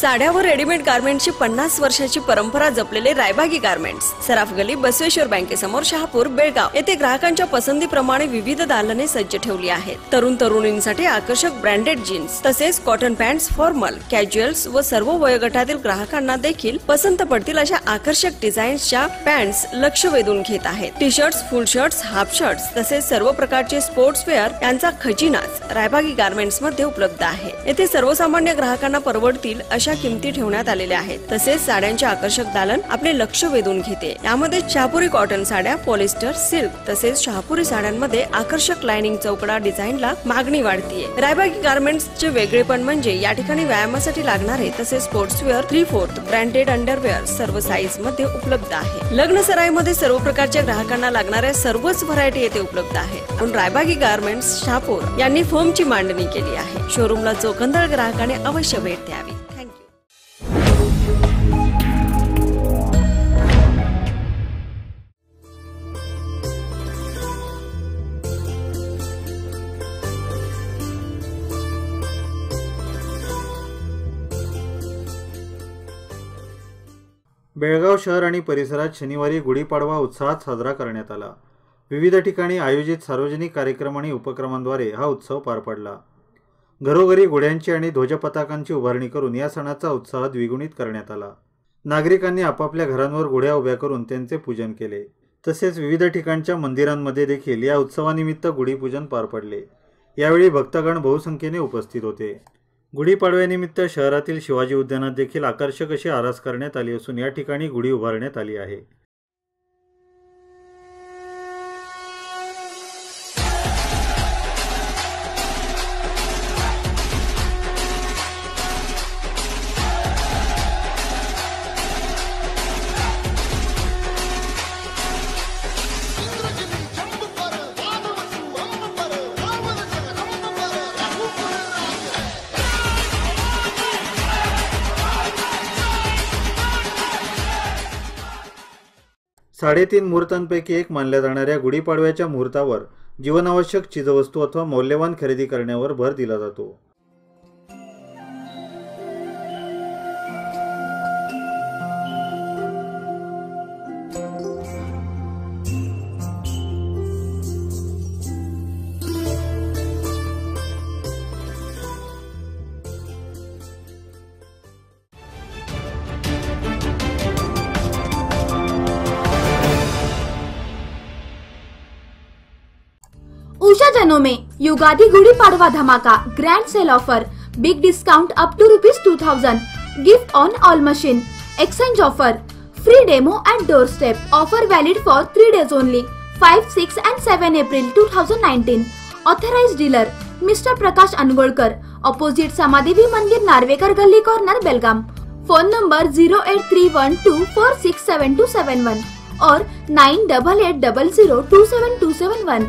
साड्यावर readymade गार्मेंटची पन्नास वर्षाची परंपरा जपलेले रायबागी गार्मेंट्स सराफ गली बसवेश्वर बँकेसमोर शहापूर बेळगाव. येथे ग्राहकांच्या पसंतीप्रमाणे विविध दालने सज्ज ठेवली आहेत. तरुण तरुणींसाठी आकर्षक ब्रँडेड जीन्स तसेच कॉटन पॅन्ट फॉर्मल कॅज्युअल्स व सर्व वयोगटातील ग्राहकांना देखील पसंत पडतील अशा आकर्षक डिझाईन्सच्या पॅन्ट्स लक्ष वेधून घेत आहेत. T shirts full shirts half shirts तसेच सर्व प्रकारचे स्पोर्ट्स वेअर यांचा खजिनाच रायबागी गार्मेंट्समध्ये उपलब्ध आहे. येथे सर्वसामान्य ग्राहकांना परवडतील अशा किमती ठेवण्यात आलेल्या आहेत. तसेच साड्यांचे आकर्षक दालन आपले लक्ष वेधून घेते. यामध्ये शहापुरी कॉटन साड्या पॉलिस्टर सिल्क तसेच शहापुरी साड्यांमध्ये आकर्षक लाइनिंग चौकडा डिझाईनला मागणी वाढतीये. रायबागी गार्मेंट्स चे वेगळेपण म्हणजे या ठिकाणी व्यायामासाठी लागणारे तसेच sportswear three fourth branded underwear सर्व साईजमध्ये उपलब्ध आहे. लग्न सराईमध्ये सर्व प्रकारच्या ग्राहकांना लागणाऱ्या सर्वच व्हरायटी येथे उपलब्ध आहे. पण रायबागी गार्मेंट्स शहापूर यांनी फोमची मांडणी केली आहे. शोरूमला चोकंदळ ग्राहकाने अवश्य भेट द्यावी. बेळगाव शहर आणि परिसरात शनिवारी गुढीपाडवा उत्साहात साजरा करण्यात आला. विविध ठिकाणी आयोजित सार्वजनिक कार्यक्रम आणि उपक्रमांद्वारे हा उत्सव पार पडला. घरोघरी गुढ्यांची आणि ध्वजपताकांची उभारणी करून या सणाचा उत्साह द्विगुणित करण्यात आला. नागरिकांनी आपापल्या घरांवर गुढ्या उभ्या करून त्यांचे पूजन केले. तसेच विविध ठिकाणच्या मंदिरांमध्ये देखील या उत्सवानिमित्त गुढीपूजन पार पडले. यावेळी भक्तगण बहुसंख्येने उपस्थित होते. गुढीपाडव्यानिमित्त शहरातील शिवाजी उद्यानात देखील आकर्षक अशी आरास करण्यात आली असून या ठिकाणी गुढी उभारण्यात आली आहे. साडेतीन मुहूर्तांपैकी एक मानल्या जाणाऱ्या गुढीपाडव्याच्या मुहूर्तावर जीवनावश्यक चीजवस्तू अथवा मौल्यवान खरेदी करण्यावर भर दिला जातो. जनो में युगादि गुड़ी पाड़वा धमाका grand sale offer big discount up to rupees two thousand gift on all machine exchange offer free demo at door step offer valid for three days only five six and seven April two thousand nineteen authorize dealer mister Prakash Angolkar opposite Samadevi Mandir Narvekar Galli corner Belgaum phone number zero eight three one two four six seven two seven one और nine double eight double zero two seven two seven one